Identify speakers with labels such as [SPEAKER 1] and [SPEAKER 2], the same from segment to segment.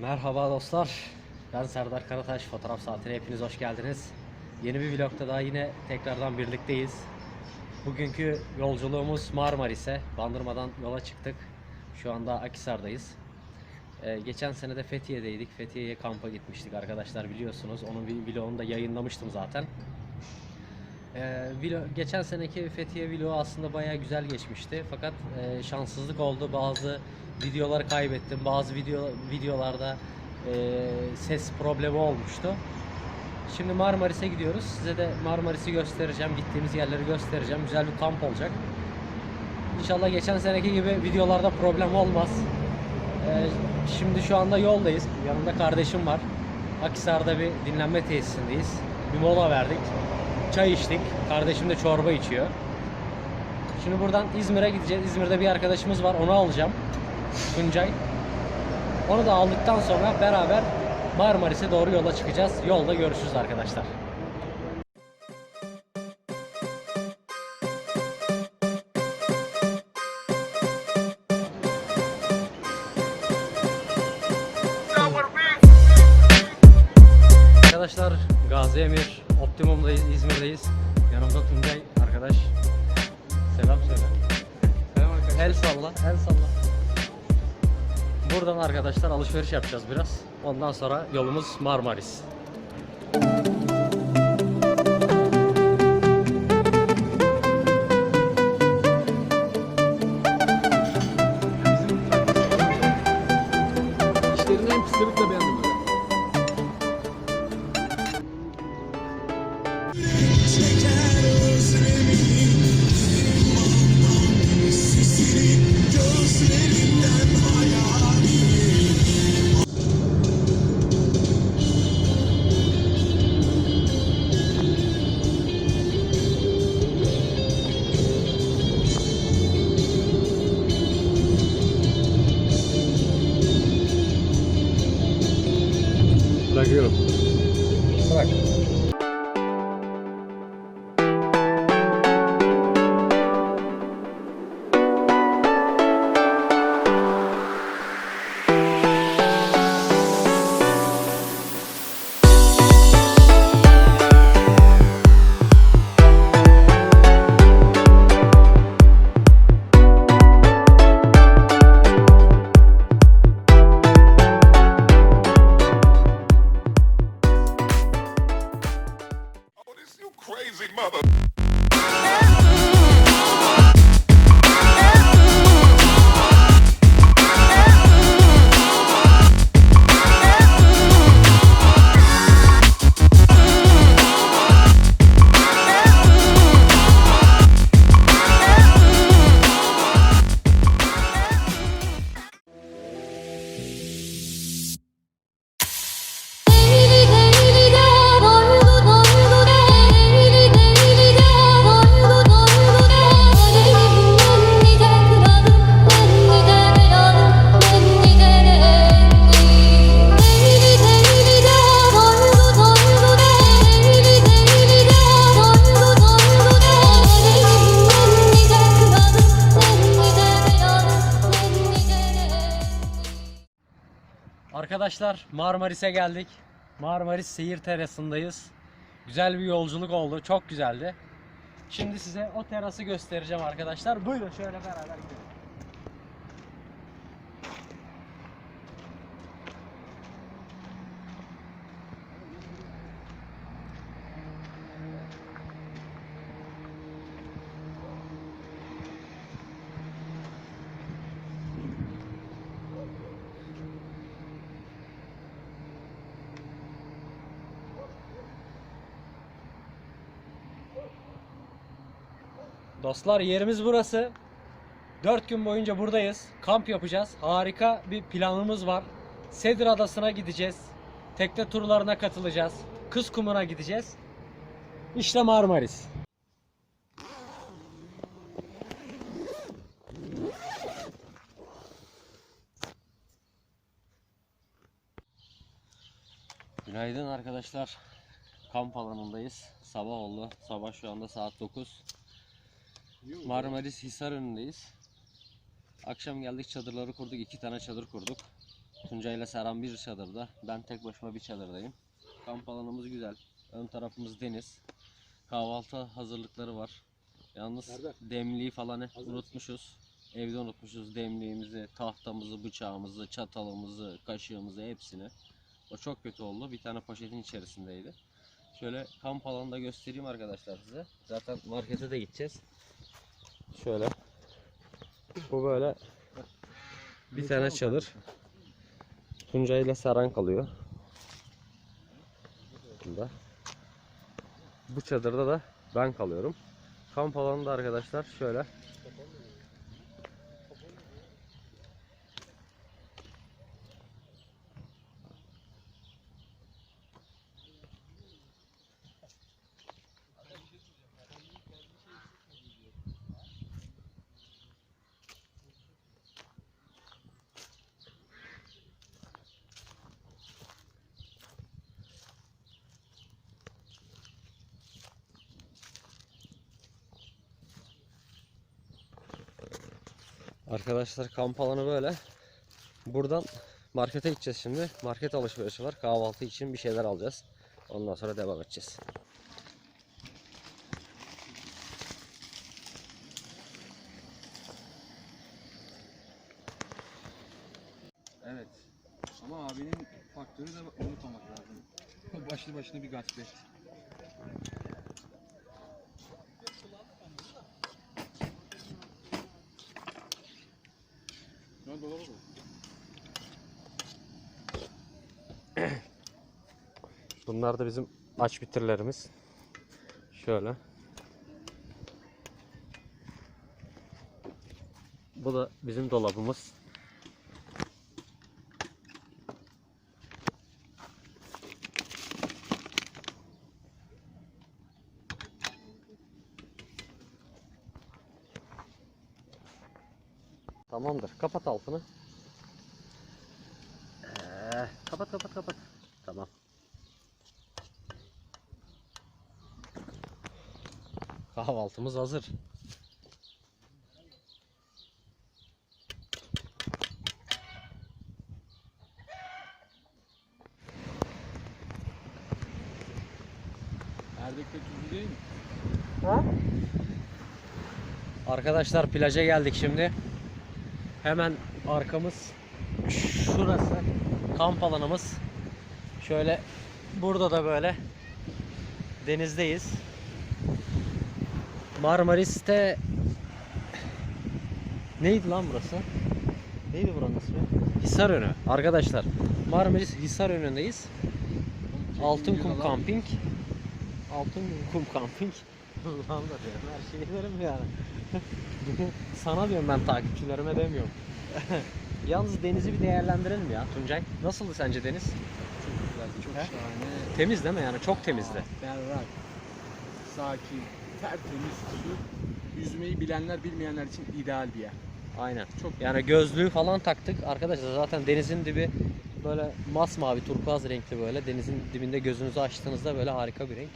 [SPEAKER 1] Merhaba dostlar. Ben Serdar Karataş. Fotoğraf saatine hepiniz hoş geldiniz. Yeni bir vlogda daha yine tekrardan birlikteyiz. Bugünkü yolculuğumuz Marmaris'e. Bandırmadan yola çıktık. Şu anda Akhisar'dayız. Ee, geçen sene de Fethiye'deydik. Fethiye'ye kampa gitmiştik arkadaşlar biliyorsunuz. Onun bir vlogunu da yayınlamıştım zaten. Ee, vlog- geçen seneki Fethiye vlogu aslında bayağı güzel geçmişti. Fakat e, şanssızlık oldu. Bazı videoları kaybettim. Bazı video videolarda e, ses problemi olmuştu. Şimdi Marmaris'e gidiyoruz. Size de Marmaris'i göstereceğim. Gittiğimiz yerleri göstereceğim. Güzel bir kamp olacak. İnşallah geçen seneki gibi videolarda problem olmaz. Ee, şimdi şu anda yoldayız. Yanımda kardeşim var. Akhisar'da bir dinlenme tesisindeyiz. Bir mola verdik. Çay içtik. Kardeşim de çorba içiyor. Şimdi buradan İzmir'e gideceğiz. İzmir'de bir arkadaşımız var. Onu alacağım. Tuncay. Onu da aldıktan sonra beraber Marmaris'e doğru yola çıkacağız. Yolda görüşürüz arkadaşlar. Alışveriş yapacağız biraz. Ondan sonra yolumuz Marmaris.
[SPEAKER 2] İşlerini en pislikle beğendim
[SPEAKER 1] Arkadaşlar Marmaris'e geldik. Marmaris seyir terasındayız. Güzel bir yolculuk oldu. Çok güzeldi. Şimdi size o terası göstereceğim arkadaşlar. Buyurun şöyle beraber gidelim. Dostlar yerimiz burası. 4 gün boyunca buradayız. Kamp yapacağız. Harika bir planımız var. Sedir Adası'na gideceğiz. Tekne turlarına katılacağız. Kız kumuna gideceğiz. İşte Marmaris. Günaydın arkadaşlar. Kamp alanındayız. Sabah oldu. Sabah şu anda saat 9. Marmaris Hisar önündeyiz. Akşam geldik çadırları kurduk. iki tane çadır kurduk. Tuncay ile Serhan bir çadırda. Ben tek başıma bir çadırdayım. Kamp alanımız güzel. Ön tarafımız deniz. Kahvaltı hazırlıkları var. Yalnız
[SPEAKER 2] Nerede?
[SPEAKER 1] demliği falan unutmuşuz. Evde unutmuşuz demliğimizi, tahtamızı, bıçağımızı, çatalımızı, kaşığımızı hepsini. O çok kötü oldu. Bir tane poşetin içerisindeydi. Şöyle kamp alanını da göstereyim arkadaşlar size. Zaten markete de gideceğiz. Şöyle. Bu böyle bir tane çadır. Tuncay ile Serhan kalıyor. Bunda. Bu çadırda da ben kalıyorum. Kamp alanında arkadaşlar şöyle. Arkadaşlar kamp alanı böyle. Buradan markete gideceğiz şimdi. Market alışverişi var. Kahvaltı için bir şeyler alacağız. Ondan sonra devam edeceğiz.
[SPEAKER 2] Evet. Ama abinin faktörü de unutmamak lazım. Başlı başına bir gazete.
[SPEAKER 1] Bunlar da bizim aç bitirlerimiz. Şöyle. Bu da bizim dolabımız. Tamamdır. Kapat altını. Ee, kapat kapat kapat. Tamam. Kahvaltımız hazır.
[SPEAKER 2] Erdek'te tuzlu değil mi?
[SPEAKER 1] Arkadaşlar plaja geldik şimdi. Hemen arkamız şurası. Kamp alanımız. Şöyle burada da böyle denizdeyiz. Marmaris'te neydi lan burası? Neydi buranın ismi? Hisarönü. Arkadaşlar Marmaris Hisarönü'ndeyiz. Altın Kum Camping. Altın Kum Camping. Ulan da diyorum her şeyi derim yani. Sana diyorum ben takipçilerime demiyorum. Yalnız denizi bir değerlendirelim ya Tuncay. Nasıldı sence deniz?
[SPEAKER 2] Çok güzel, çok
[SPEAKER 1] He?
[SPEAKER 2] şahane.
[SPEAKER 1] Temiz değil mi yani? Çok temizdi.
[SPEAKER 2] Berrak, sakin, tertemiz su. Yüzmeyi bilenler bilmeyenler için ideal bir yer.
[SPEAKER 1] Aynen.
[SPEAKER 2] Çok
[SPEAKER 1] Yani gözlüğü falan taktık. Arkadaşlar zaten denizin dibi böyle masmavi turkuaz renkli böyle. Denizin dibinde gözünüzü açtığınızda böyle harika bir renk.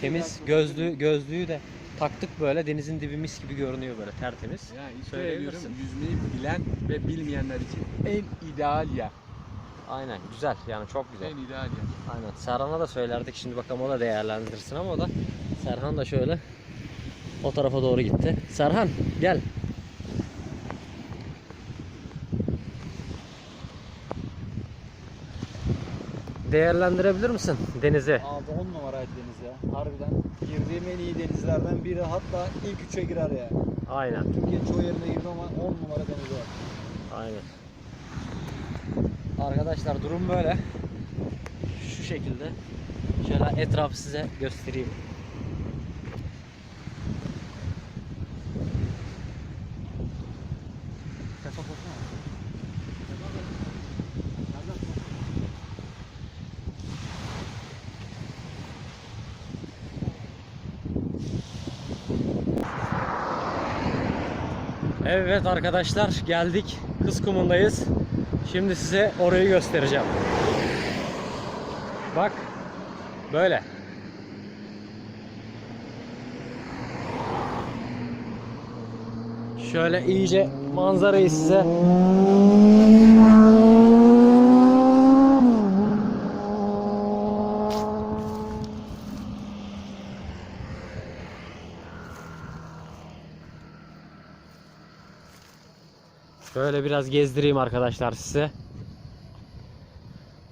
[SPEAKER 1] Temiz gözlüğü gözlüğü de taktık böyle denizin dibi mis gibi görünüyor böyle tertemiz.
[SPEAKER 2] Yani ilk
[SPEAKER 1] Söyleyebilirsin.
[SPEAKER 2] yüzmeyi bilen ve bilmeyenler için en ideal yer.
[SPEAKER 1] Aynen güzel yani çok güzel.
[SPEAKER 2] En ideal yer.
[SPEAKER 1] Aynen. Serhan'a da söylerdik şimdi bakalım o da değerlendirsin ama o da Serhan da şöyle o tarafa doğru gitti. Serhan gel. Değerlendirebilir misin denizi?
[SPEAKER 3] Abi 10 numaraydı deniz ya. Harbiden girdiğim en iyi denizlerden biri. Hatta ilk üçe girer ya.
[SPEAKER 1] Aynen.
[SPEAKER 3] Türkiye'nin çoğu yerine girdim ama 10 numara deniz var.
[SPEAKER 1] Aynen. Arkadaşlar durum böyle. Şu şekilde. Şöyle etrafı size göstereyim. Evet arkadaşlar geldik. Kız kumundayız. Şimdi size orayı göstereceğim. Bak. Böyle. Şöyle iyice manzarayı size Şöyle biraz gezdireyim arkadaşlar size.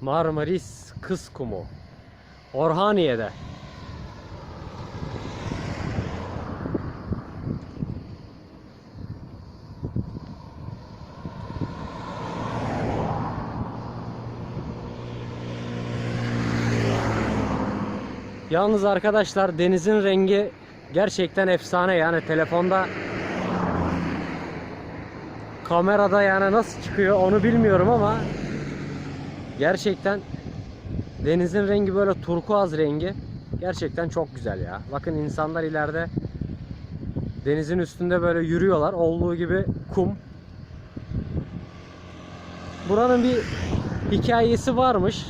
[SPEAKER 1] Marmaris Kız Kumu. Orhaniye'de. Yalnız arkadaşlar denizin rengi gerçekten efsane yani telefonda kamerada yani nasıl çıkıyor onu bilmiyorum ama gerçekten denizin rengi böyle turkuaz rengi gerçekten çok güzel ya. Bakın insanlar ileride denizin üstünde böyle yürüyorlar. Olduğu gibi kum. Buranın bir hikayesi varmış.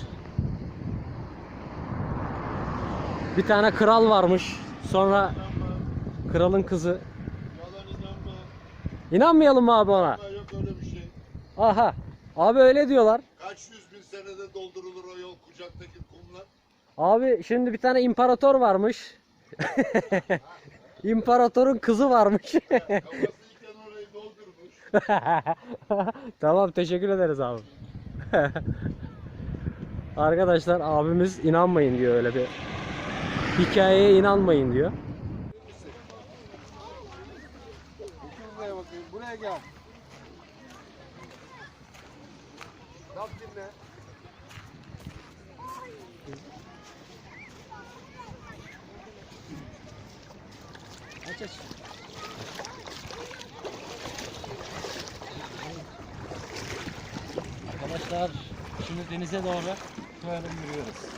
[SPEAKER 1] Bir tane kral varmış. Sonra kralın kızı. İnanmayalım mı abi ona?
[SPEAKER 4] Yok öyle bir şey.
[SPEAKER 1] Aha. Abi öyle diyorlar.
[SPEAKER 4] Kaç yüz bin senede doldurulur o yol kucaktaki kumlar?
[SPEAKER 1] Abi şimdi bir tane imparator varmış. İmparatorun kızı varmış.
[SPEAKER 4] Kafasıyken orayı doldurmuş.
[SPEAKER 1] tamam teşekkür ederiz abi. Arkadaşlar abimiz inanmayın diyor öyle bir hikayeye inanmayın diyor.
[SPEAKER 3] Buraya gel. Laf dinle.
[SPEAKER 1] Aç aç. Arkadaşlar şimdi denize doğru böyle yürüyoruz.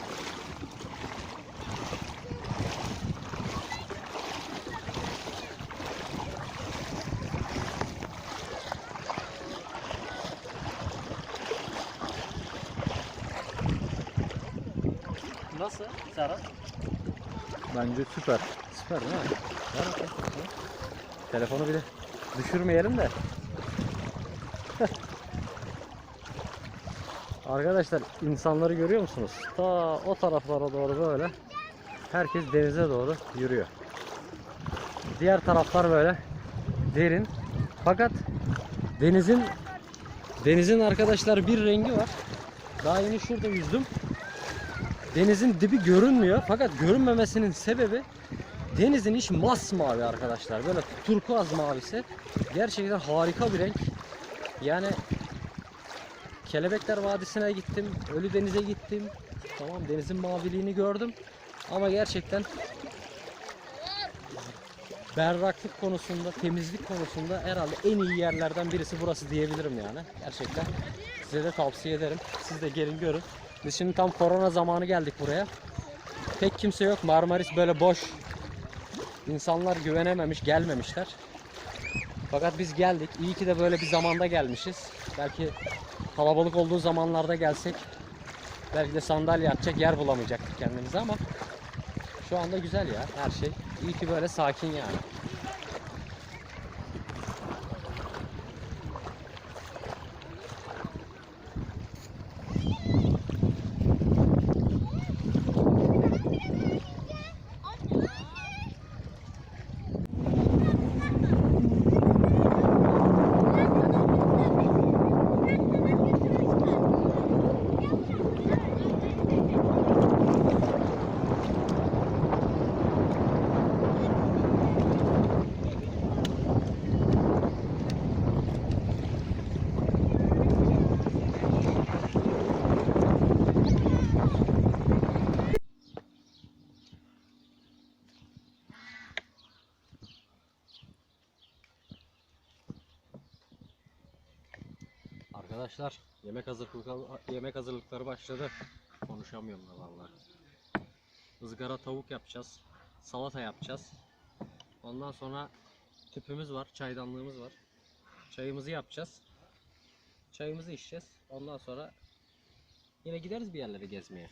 [SPEAKER 1] Nasıl Serhat?
[SPEAKER 3] Bence süper.
[SPEAKER 1] Süper değil mi? Telefonu bir de düşürmeyelim de. Arkadaşlar insanları görüyor musunuz? Ta o taraflara doğru böyle herkes denize doğru yürüyor. Diğer taraflar böyle derin. Fakat denizin denizin arkadaşlar bir rengi var. Daha yeni şurada yüzdüm. Denizin dibi görünmüyor. Fakat görünmemesinin sebebi denizin içi masmavi arkadaşlar. Böyle turkuaz mavisi. Gerçekten harika bir renk. Yani Kelebekler Vadisi'ne gittim. Ölü Deniz'e gittim. Tamam denizin maviliğini gördüm. Ama gerçekten berraklık konusunda, temizlik konusunda herhalde en iyi yerlerden birisi burası diyebilirim yani. Gerçekten size de tavsiye ederim. Siz de gelin görün. Biz şimdi tam korona zamanı geldik buraya. Pek kimse yok. Marmaris böyle boş. İnsanlar güvenememiş, gelmemişler. Fakat biz geldik. İyi ki de böyle bir zamanda gelmişiz. Belki kalabalık olduğu zamanlarda gelsek belki de sandalye atacak yer bulamayacaktık kendimize ama şu anda güzel ya her şey. İyi ki böyle sakin yani. Arkadaşlar yemek hazırlıkları yemek hazırlıkları başladı. Konuşamıyorum da vallahi. Izgara tavuk yapacağız. Salata yapacağız. Ondan sonra tüpümüz var, çaydanlığımız var. Çayımızı yapacağız. Çayımızı içeceğiz. Ondan sonra yine gideriz bir yerlere gezmeye.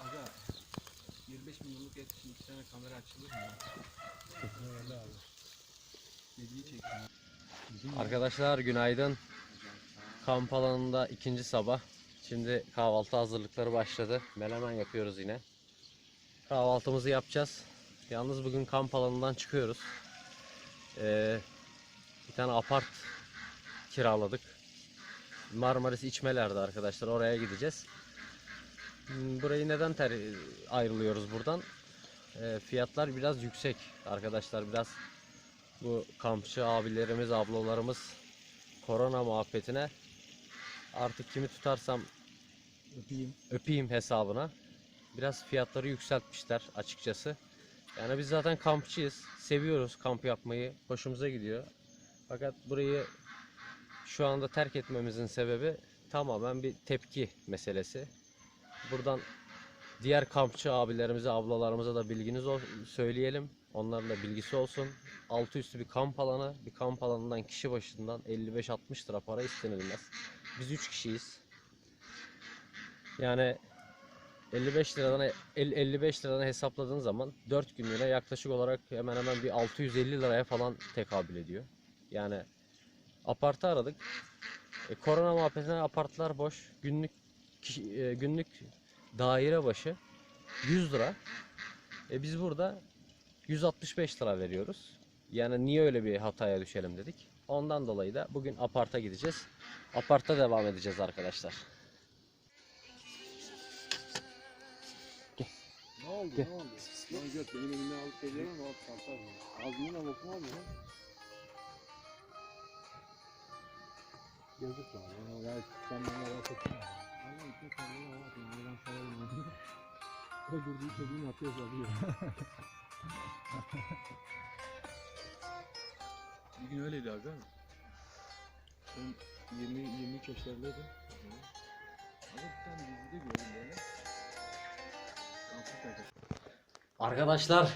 [SPEAKER 2] Aga 25 milyonluk et için iki tane kamera açılır mı? Öyle abi. Dediği çekim.
[SPEAKER 1] Arkadaşlar günaydın. Kamp alanında ikinci sabah. Şimdi kahvaltı hazırlıkları başladı. Melemen yapıyoruz yine. Kahvaltımızı yapacağız. Yalnız bugün kamp alanından çıkıyoruz. Ee, bir tane apart kiraladık. Marmaris içmelerde arkadaşlar. Oraya gideceğiz. Hmm, Burayı neden ter- ayrılıyoruz buradan? Ee, fiyatlar biraz yüksek arkadaşlar. Biraz bu kampçı abilerimiz, ablalarımız korona muhabbetine artık kimi tutarsam
[SPEAKER 3] Öpeyim.
[SPEAKER 1] öpeyim hesabına biraz fiyatları yükseltmişler açıkçası. Yani biz zaten kampçıyız. Seviyoruz kamp yapmayı. Hoşumuza gidiyor. Fakat burayı şu anda terk etmemizin sebebi tamamen bir tepki meselesi. Buradan diğer kampçı abilerimize, ablalarımıza da bilginiz ol söyleyelim. Onların da bilgisi olsun. Altı üstü bir kamp alanı. Bir kamp alanından kişi başından 55-60 lira para istenilmez. Biz 3 kişiyiz. Yani 55 liradan el- 55 liradan hesapladığın zaman 4 günlüğüne yaklaşık olarak hemen hemen bir 650 liraya falan tekabül ediyor. Yani apartı aradık. E, korona muhabbetine apartlar boş. Günlük kişi- e, günlük daire başı 100 lira. E biz burada 165 lira veriyoruz. Yani niye öyle bir hataya düşelim dedik. Ondan dolayı da bugün aparta gideceğiz. Aparta devam edeceğiz arkadaşlar.
[SPEAKER 3] Ne oldu?
[SPEAKER 1] Gel.
[SPEAKER 3] Ne oldu? Lan göt benim elimden alıp geliyorum ama kalkar mı? Ağzından bokum olmuyor lan. Yazık lan. Yani gayet sen bana laf ettin. Ama iki kendine laf ettin. Ben sana bilmiyorum. Öldürdüğü çocuğun atıyor.
[SPEAKER 2] Bir gün öyleydi aga. Ben 20 23 yaşlarındaydım. Aga bir tane dizide gördüm böyle.
[SPEAKER 1] Arkadaşlar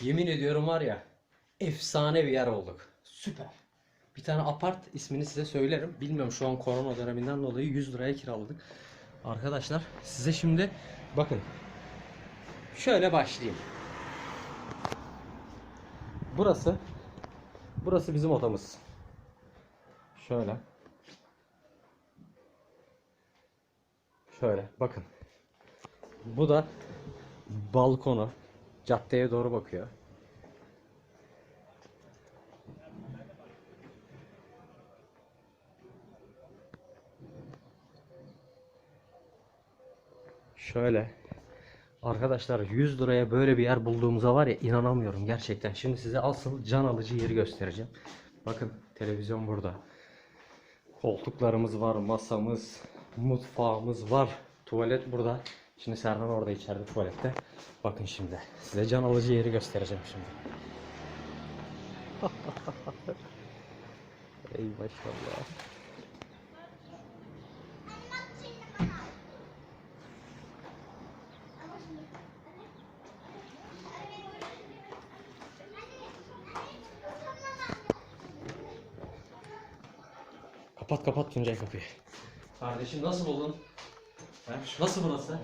[SPEAKER 1] yemin ediyorum var ya efsane bir yer olduk. Süper. Bir tane apart ismini size söylerim. Bilmiyorum şu an korona döneminden dolayı 100 liraya kiraladık. Arkadaşlar size şimdi bakın. Şöyle başlayayım. Burası burası bizim odamız. Şöyle. Şöyle bakın. Bu da balkonu caddeye doğru bakıyor. Şöyle. Arkadaşlar 100 liraya böyle bir yer bulduğumuza var ya inanamıyorum gerçekten. Şimdi size asıl can alıcı yeri göstereceğim. Bakın televizyon burada. Koltuklarımız var, masamız, mutfağımız var. Tuvalet burada. Şimdi Serhan orada içeride tuvalette. Bakın şimdi. Size can alıcı yeri göstereceğim şimdi. Ey maşallah. Kapat kapat Tuncay kapıyı. Kardeşim nasıl buldun? He? Nasıl burası?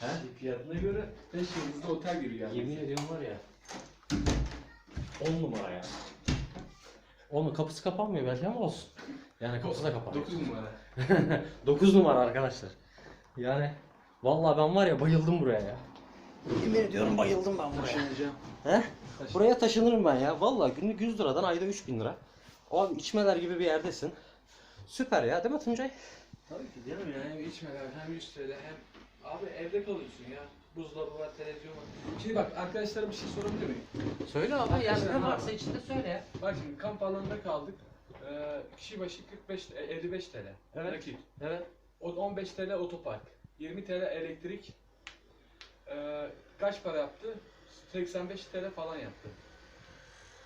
[SPEAKER 1] He?
[SPEAKER 2] Fiyatına göre 5 yıldızlı otel gibi yani.
[SPEAKER 1] Yemin ediyorum var ya. 10 numara ya. Onun kapısı kapanmıyor belki ama olsun. Yani kapısı da kapanıyor.
[SPEAKER 2] 9 numara.
[SPEAKER 1] 9 numara arkadaşlar. Yani vallahi ben var ya bayıldım buraya ya. Yemin ediyorum bayıldım ben buraya.
[SPEAKER 2] Taşınacağım.
[SPEAKER 1] He? Buraya taşınırım ben ya. Vallahi günlük 100 liradan ayda 3000 lira. Abi içmeler gibi bir yerdesin. Süper ya değil mi Tuncay?
[SPEAKER 2] Tabii ki canım ya hem içmeler hem 100 TL hem abi evde kalıyorsun ya. Buzdolabı var, televizyon var. Şimdi bak arkadaşlara bir şey sorabilir miyim?
[SPEAKER 1] Söyle abi yani
[SPEAKER 2] Arkadaşlar,
[SPEAKER 1] ne
[SPEAKER 2] ne
[SPEAKER 1] varsa
[SPEAKER 2] var?
[SPEAKER 1] içinde söyle ya.
[SPEAKER 2] Bak şimdi kamp alanında kaldık. Ee, kişi başı 45 e, 55 TL.
[SPEAKER 1] Evet.
[SPEAKER 2] Nakit.
[SPEAKER 1] Evet.
[SPEAKER 2] O 15 TL otopark. 20 TL elektrik. Ee, kaç para yaptı? 85 TL falan yaptı.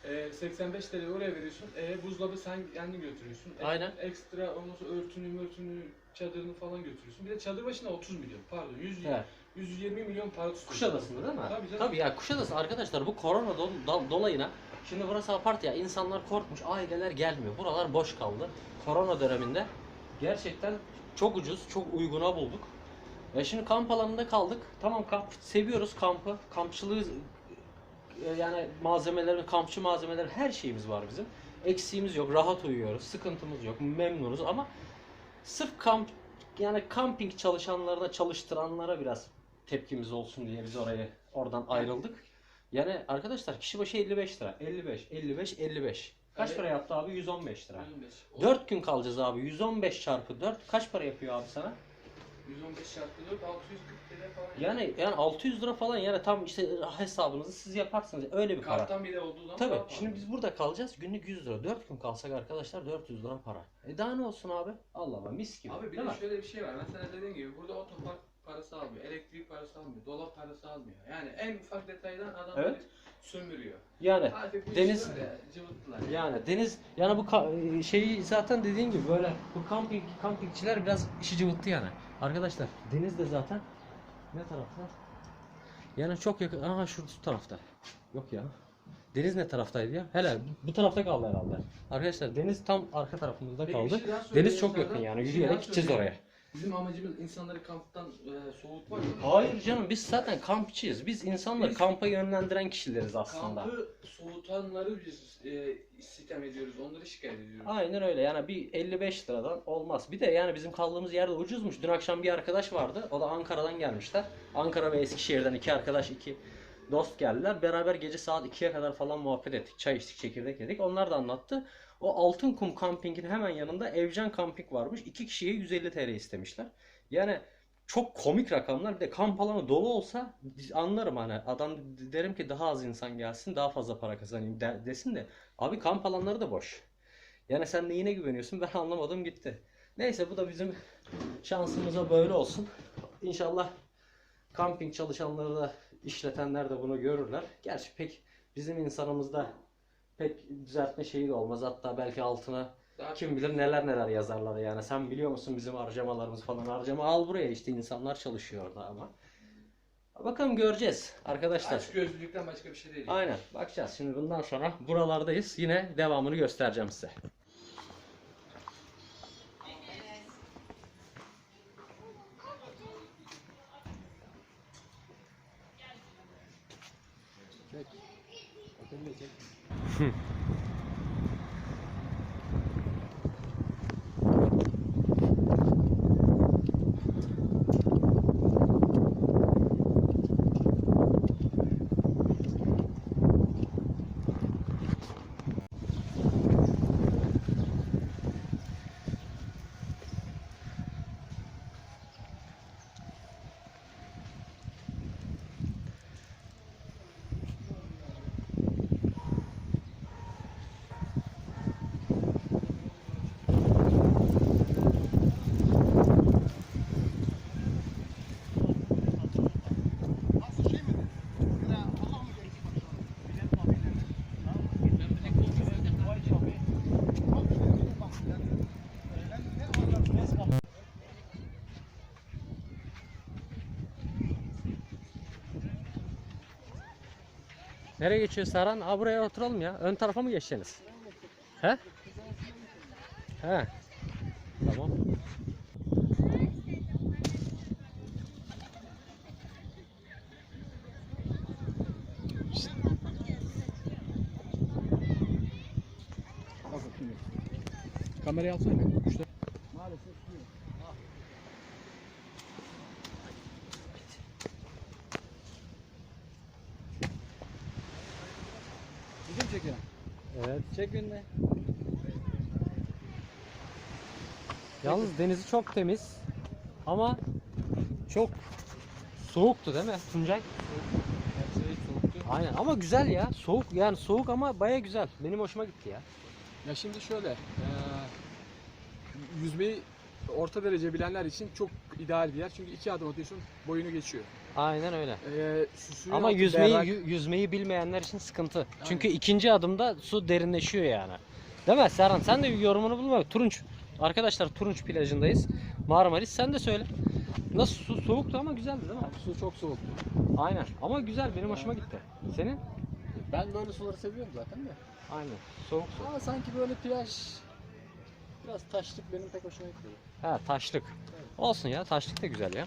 [SPEAKER 2] Ee, 85 TL oraya veriyorsun. E, buzdolabı sen kendin götürüyorsun. E,
[SPEAKER 1] Aynen.
[SPEAKER 2] Ekstra ondan sonra örtünü, çadırını falan götürüyorsun. Bir de çadır başına 30 milyon. Pardon 100,
[SPEAKER 1] Evet.
[SPEAKER 2] 120 milyon para tutuyor.
[SPEAKER 1] Kuşadası'nda değil mi?
[SPEAKER 2] Tabii canım.
[SPEAKER 1] Ya Kuşadası arkadaşlar bu korona do- do- dolayına şimdi burası apart ya insanlar korkmuş aileler gelmiyor. Buralar boş kaldı. Korona döneminde gerçekten çok ucuz çok uyguna bulduk. E şimdi kamp alanında kaldık. Tamam kamp seviyoruz kampı. Kampçılığı e, yani malzemelerin, kampçı malzemeleri her şeyimiz var bizim. Eksiğimiz yok, rahat uyuyoruz, sıkıntımız yok, memnunuz ama sırf kamp yani kamping çalışanlarına, çalıştıranlara biraz tepkimiz olsun diye biz oraya oradan ayrıldık. Yani arkadaşlar kişi başı 55 lira. 55, 55, 55. Kaç
[SPEAKER 2] Evet.
[SPEAKER 1] para yaptı abi? 115 lira.
[SPEAKER 2] 115.
[SPEAKER 1] 4 gün kalacağız abi. 115 çarpı 4 kaç para yapıyor abi sana?
[SPEAKER 2] 115 çarpı 4 640 TL falan.
[SPEAKER 1] Yani yani 600 lira falan yani tam işte hesabınızı siz yaparsınız. Öyle bir para.
[SPEAKER 2] Karttan bile olduğu zaman
[SPEAKER 1] Tabii.
[SPEAKER 2] daha pahalı.
[SPEAKER 1] Şimdi biz burada kalacağız. Günlük 100 lira. 4 gün kalsak arkadaşlar 400 lira para. E daha ne olsun abi? Allah Allah mis gibi.
[SPEAKER 2] Abi bir
[SPEAKER 1] değil
[SPEAKER 2] de
[SPEAKER 1] mi?
[SPEAKER 2] şöyle bir şey var. Mesela dediğim gibi burada otopark parası almıyor, elektrik parası almıyor, dolap parası almıyor. Yani en ufak detaydan adamları
[SPEAKER 1] Evet.
[SPEAKER 2] sömürüyor.
[SPEAKER 1] Yani
[SPEAKER 2] Artık bu
[SPEAKER 1] Deniz-
[SPEAKER 2] böyle cıvıttılar.
[SPEAKER 1] yani deniz yani bu ka- şeyi zaten dediğin gibi böyle bu kamping kampingçiler biraz işi cıvıttı yani. Arkadaşlar deniz de zaten ne tarafta? Yani çok yakın. Aha şu tarafta. Yok ya. Deniz ne taraftaydı ya? Helal. Bu tarafta kaldı herhalde. Arkadaşlar deniz tam arka tarafımızda
[SPEAKER 2] Peki bir
[SPEAKER 1] kaldı.
[SPEAKER 2] şey daha
[SPEAKER 1] Deniz çok yakın yani.
[SPEAKER 2] Şey
[SPEAKER 1] Yürüyerek gideceğiz oraya.
[SPEAKER 2] Bizim amacımız insanları kamptan e, soğutmak.
[SPEAKER 1] Hayır canım biz zaten kampçıyız. Biz insanları
[SPEAKER 2] Biz-
[SPEAKER 1] kampa yönlendiren kişileriz aslında.
[SPEAKER 2] Kampı soğutanları biz e, sitem ediyoruz, onları şikayet ediyoruz.
[SPEAKER 1] Aynen öyle yani bir 55 liradan olmaz. Bir de yani bizim kaldığımız yerde ucuzmuş. Dün akşam bir arkadaş vardı. O da Ankara'dan gelmişler. Ankara ve Eskişehir'den iki arkadaş, iki dost geldiler. Beraber gece saat 2'ye kadar falan muhabbet ettik. Çay içtik, çekirdek yedik. Onlar da anlattı. O Altın Kum kampingin hemen yanında Evcan Kamping varmış. İki kişiye 150 TL istemişler. Yani çok komik rakamlar. Bir de kamp alanı dolu olsa anlarım hani. Adam derim ki daha az insan gelsin, daha fazla para kazanayım de- desin de. Abi kamp alanları da boş. Yani sen neyine güveniyorsun ben anlamadım gitti. Neyse bu da bizim şansımıza böyle olsun. İnşallah kamping çalışanları da işletenler de bunu görürler. Gerçi pek bizim insanımızda pek düzeltme şeyi de olmaz. Hatta belki altına
[SPEAKER 2] Daha
[SPEAKER 1] kim bilir neler neler yazarlar yani. Sen biliyor musun bizim harcamalarımız falan harcama al buraya işte insanlar çalışıyor orada ama. Bakalım göreceğiz arkadaşlar.
[SPEAKER 2] aç gözlülükten başka bir şey değil.
[SPEAKER 1] Aynen bakacağız şimdi bundan sonra buralardayız yine devamını göstereceğim size. Nereye geçiyoruz Serhan? Aa buraya oturalım ya. Ön tarafa mı geçeceksiniz? He? He. Tamam.
[SPEAKER 3] Kamerayı alsana. Maalesef suyu. Video mu çekiyorsun?
[SPEAKER 1] Evet.
[SPEAKER 3] Çek beni.
[SPEAKER 1] Yalnız denizi çok temiz. Ama çok soğuktu değil mi Tuncay?
[SPEAKER 3] Şey soğuktu.
[SPEAKER 1] Aynen ama güzel ya. Soğuk yani soğuk ama baya güzel. Benim hoşuma gitti ya.
[SPEAKER 3] Ya şimdi şöyle. eee, yüzmeyi orta derece bilenler için çok ideal bir yer. Çünkü iki adım atıyorsun boyunu geçiyor.
[SPEAKER 1] Aynen öyle.
[SPEAKER 3] Suyun
[SPEAKER 1] Ama yüzmeyi
[SPEAKER 3] berrak.
[SPEAKER 1] yü- yüzmeyi bilmeyenler için sıkıntı. Çünkü ikinci adımda su derinleşiyor yani. Değil mi Serhan? Sen de bir yorumunu bulma. Turunç. Arkadaşlar Turunç plajındayız. Marmaris. Sen de söyle. Nasıl su soğuktu ama güzeldi değil mi?
[SPEAKER 3] Su çok soğuktu.
[SPEAKER 1] Aynen. Ama güzel. Benim hoşuma gitti. Senin?
[SPEAKER 3] Ben böyle suları seviyorum zaten de.
[SPEAKER 1] Aynen. Soğuk su.
[SPEAKER 3] Ama sanki böyle plaj biraz taşlık benim pek hoşuma gitmiyor.
[SPEAKER 1] Ha taşlık. Olsun ya. Taşlık da güzel ya.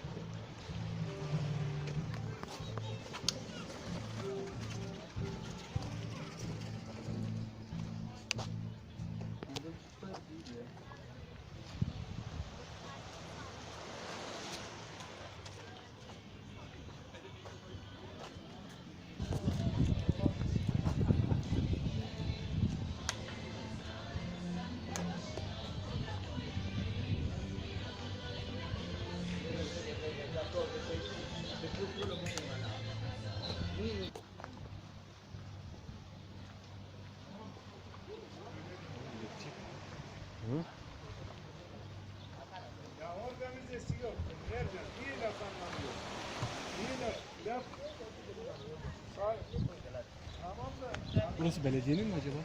[SPEAKER 3] Burası belediyenin mi acaba?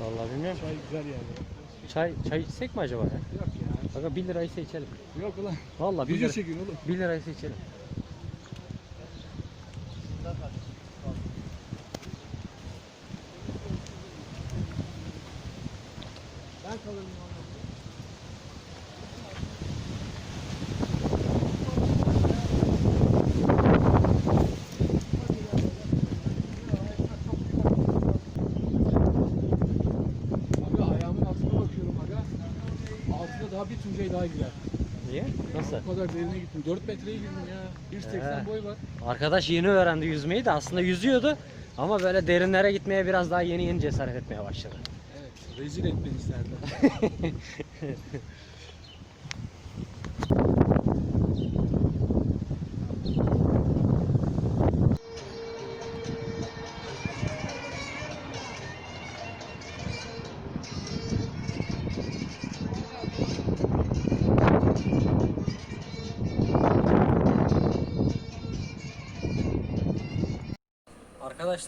[SPEAKER 1] Vallahi bilmiyorum.
[SPEAKER 3] Çay güzel yani.
[SPEAKER 1] Çay çay içsek mi acaba ya?
[SPEAKER 3] Yok ya.
[SPEAKER 1] Aga 1 liraysa içelim.
[SPEAKER 3] Yok ulan.
[SPEAKER 1] Vallahi 1
[SPEAKER 3] Video
[SPEAKER 1] lira,
[SPEAKER 3] çekin oğlum.
[SPEAKER 1] 1 liraysa içelim.
[SPEAKER 3] Ben kalırım Aga ayağımın altına bakıyorum aga. Altına daha bir tuncay daha girer.
[SPEAKER 1] Niye? Nasıl?
[SPEAKER 3] O kadar derine gittim. 4 metreye girdim ya. 1.80
[SPEAKER 1] He.
[SPEAKER 3] boy var.
[SPEAKER 1] Arkadaş yeni öğrendi yüzmeyi de aslında yüzüyordu. Ama böyle derinlere gitmeye biraz daha yeni yeni cesaret etmeye başladı.
[SPEAKER 3] Evet. Rezil et beni Serdar.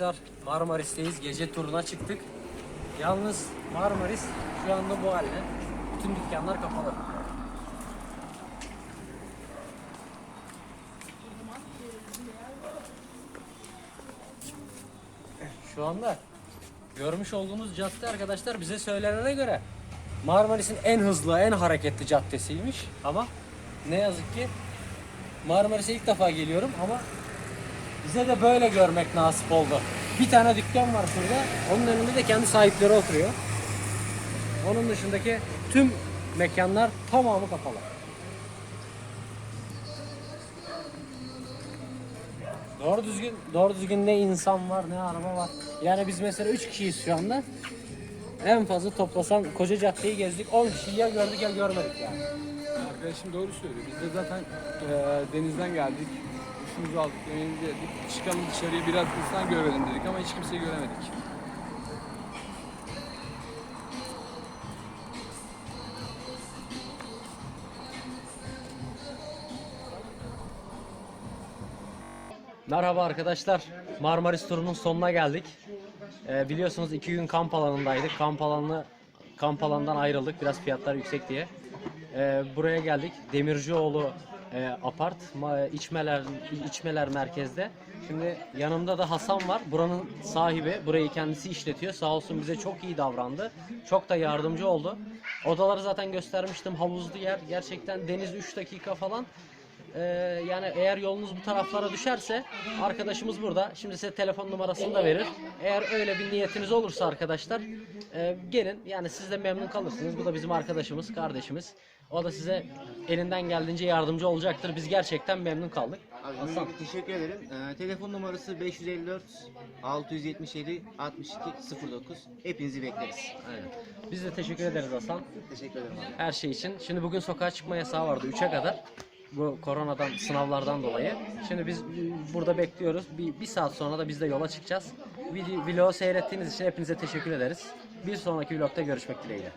[SPEAKER 1] Arkadaşlar Marmaris'teyiz. Gece turuna çıktık. Yalnız Marmaris şu anda bu halde. Bütün dükkanlar kapalı. Şu anda görmüş olduğunuz cadde arkadaşlar bize söylenene göre Marmaris'in en hızlı, en hareketli caddesiymiş. Ama ne yazık ki Marmaris'e ilk defa geliyorum ama bize de böyle görmek nasip oldu. Bir tane dükkan var şurada. Onun önünde de kendi sahipleri oturuyor. Onun dışındaki tüm mekanlar tamamı kapalı. Doğru düzgün doğru düzgün ne insan var ne araba var. Yani biz mesela 3 kişiyiz şu anda. En fazla toplasan koca caddeyi gezdik. 10 kişiyi ya gördük ya görmedik yani.
[SPEAKER 3] Arkadaşım doğru söylüyor. Biz de zaten eee, denizden geldik. Üstümüzü aldık, yemeğimizi. Çıkalım dışarıya biraz insan görelim dedik ama hiç kimseyi göremedik.
[SPEAKER 1] Merhaba arkadaşlar. Marmaris turunun sonuna geldik. Ee, biliyorsunuz iki gün kamp alanındaydık. Kamp alanı kamp alanından ayrıldık. Biraz fiyatlar yüksek diye. Ee, buraya geldik. Demircioğlu e, apart ma- içmeler içmeler merkezde. Şimdi yanımda da Hasan var. Buranın sahibi. Burayı kendisi işletiyor. Sağ olsun bize çok iyi davrandı. Çok da yardımcı oldu. Odaları zaten göstermiştim. Havuzlu yer. Gerçekten deniz 3 dakika falan. Ee, yani eğer yolunuz bu taraflara düşerse arkadaşımız burada. Şimdi size telefon numarasını da verir. Eğer öyle bir niyetiniz olursa arkadaşlar e, gelin. Yani siz de memnun kalırsınız. Bu da bizim arkadaşımız, kardeşimiz. O da size elinden geldiğince yardımcı olacaktır. Biz gerçekten memnun kaldık.
[SPEAKER 5] Abi Hasan. Teşekkür ederim. Ee, telefon numarası 554 677 62 09. Hepinizi bekleriz.
[SPEAKER 1] Aynen. Biz de teşekkür ederiz Hasan.
[SPEAKER 5] Teşekkür ederim abi.
[SPEAKER 1] Her şey için. Şimdi bugün sokağa çıkma yasağı vardı 3'e kadar. Bu koronadan, sınavlardan dolayı. Şimdi biz burada bekliyoruz. Bir, bir saat sonra da biz de yola çıkacağız. Video, vlogu seyrettiğiniz için hepinize teşekkür ederiz. Bir sonraki vlogda görüşmek dileğiyle.